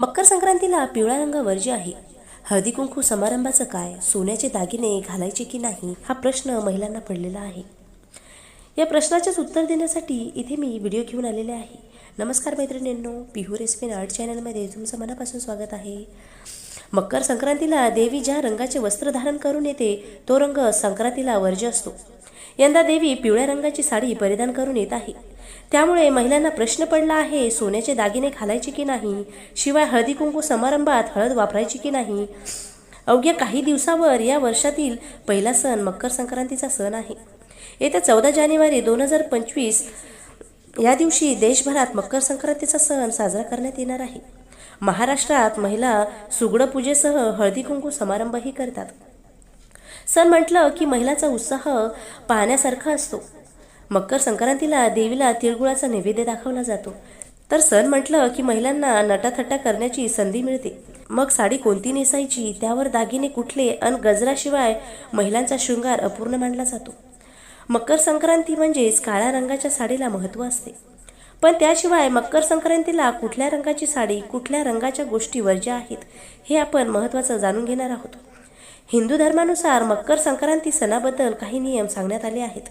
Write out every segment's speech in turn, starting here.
मकर संक्रांतीला पिवळा रंग जे आहे हळदी कुंकू समारंभाचं काय सोन्याचे दागिने घालायचे की नाही हा प्रश्न महिलांना पडलेला आहे. या प्रश्नाचेच उत्तर देण्यासाठी इथे मी व्हिडिओ घेऊन आलेले आहे. नमस्कार मैत्रिणींनो पिहू रेसिपी आर्ट चॅनलमध्ये तुमचं मनापासून स्वागत आहे. मकर संक्रांतीला देवी ज्या रंगाचे वस्त्र धारण करून येते तो रंग संक्रांतीला वर्ज्य असतो. यंदा देवी पिवळ्या रंगाची साडी परिधान करून येत आहे. त्यामुळे महिलांना प्रश्न पडला आहे सोन्याचे दागिने घालायचे की नाही? शिवाय हळदी कुंकू समारंभात हळद वापरायची की नाही? अवघ्या काही दिवसावर या वर्षातील पहिला सण मकर संक्रांतीचा सण आहे. येत्या चौदा जानेवारी दोन हजार पंचवीस या दिवशी देशभरात मकर संक्रांतीचा सण साजरा करण्यात येणार आहे. महाराष्ट्रात महिला सुगड पूजेसह हळदी कुंकू समारंभही करतात. सण म्हटलं की महिलांचा उत्साह पाहण्यासारखा असतो. मकर संक्रांतीला देवीला तिळगुळाचा नैवेद्य दाखवला जातो. तर सण म्हटलं की महिलांना नटाथट्टा करण्याची संधी मिळते. मग साडी कोणती नेसायची त्यावर दागिने कुठले अन गजराशिवाय महिलांचा शृंगार अपूर्ण मानला जातो. मकर संक्रांती म्हणजेच काळ्या रंगाच्या साडीला महत्त्व असते. पण त्याशिवाय मकर संक्रांतीला कुठल्या रंगाची साडी कुठल्या रंगाच्या गोष्टी वर्ज्या आहेत हे आपण महत्त्वाचं जाणून घेणार आहोत. हिंदू धर्मानुसार मकर संक्रांती सणाबद्दल काही नियम सांगण्यात आले आहेत.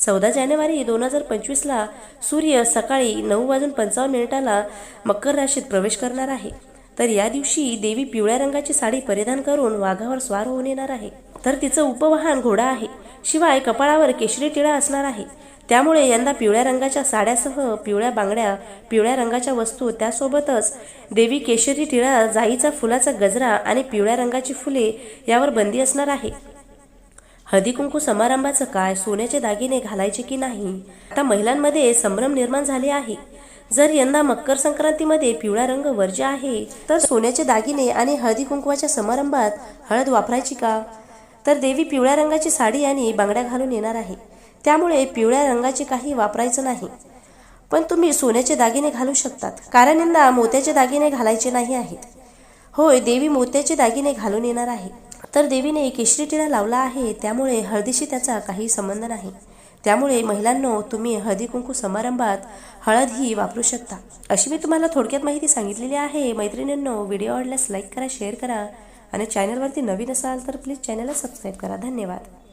चौदा जानेवारी दोन हजार पंचवीसला सूर्य सकाळी नऊ वाजून पंचावन्न मिनिटाला मकर राशीत प्रवेश करणार आहे. तर या दिवशी देवी पिवळ्या रंगाची साडी परिधान करून वाघावर स्वार होऊन येणार आहे. तर तिचं उपवाहन घोडा आहे. शिवाय कपाळावर केशरी टिळा असणार आहे. त्यामुळे यंदा पिवळ्या रंगाच्या साड्यासह पिवळ्या बांगड्या पिवळ्या रंगाच्या वस्तू त्यासोबतच देवी केशरी टिळा जाईचा फुलाचा गजरा आणि पिवळ्या रंगाची फुले यावर बंदी असणार आहे. हळदी कुंकू समारंभाचं काय सोन्याचे दागिने घालायचे की नाही? आता महिलांमध्ये संभ्रम निर्माण झाले आहे. जर यंदा मकर संक्रांतीमध्ये पिवळा रंग वर्ज्य आहे तर सोन्याचे दागिने आणि हळदी कुंकवाच्या समारंभात हळद वापरायची का? तर देवी पिवळ्या रंगाची साडी आणि बांगड्या घालून येणार आहे. त्यामुळे पिवळ्या रंगाचे काही वापरायचं नाही. पण तुम्ही सोन्याचे दागिने घालू शकतात. कारण यंदा मोत्याचे दागिने घालायचे नाही आहेत. होय देवी मोत्याचे दागिने घालून येणार आहे. तर देवीने केशरी टिळा लावला आहे त्यामुळे हळदीशी त्याचा काही संबंध नाही. त्यामुळे महिलांनो तुम्ही हळदी कुंकू समारंभात हळद ही वापरू शकता. अशी मी तुम्हाला थोडक्यात माहिती सांगितलेली आहे. मैत्रिणींनो व्हिडिओ आवडल्यास लाईक करा शेअर करा आणि चॅनलवरती नवीन असाल तर प्लीज चॅनलला सबस्क्राईब करा. धन्यवाद.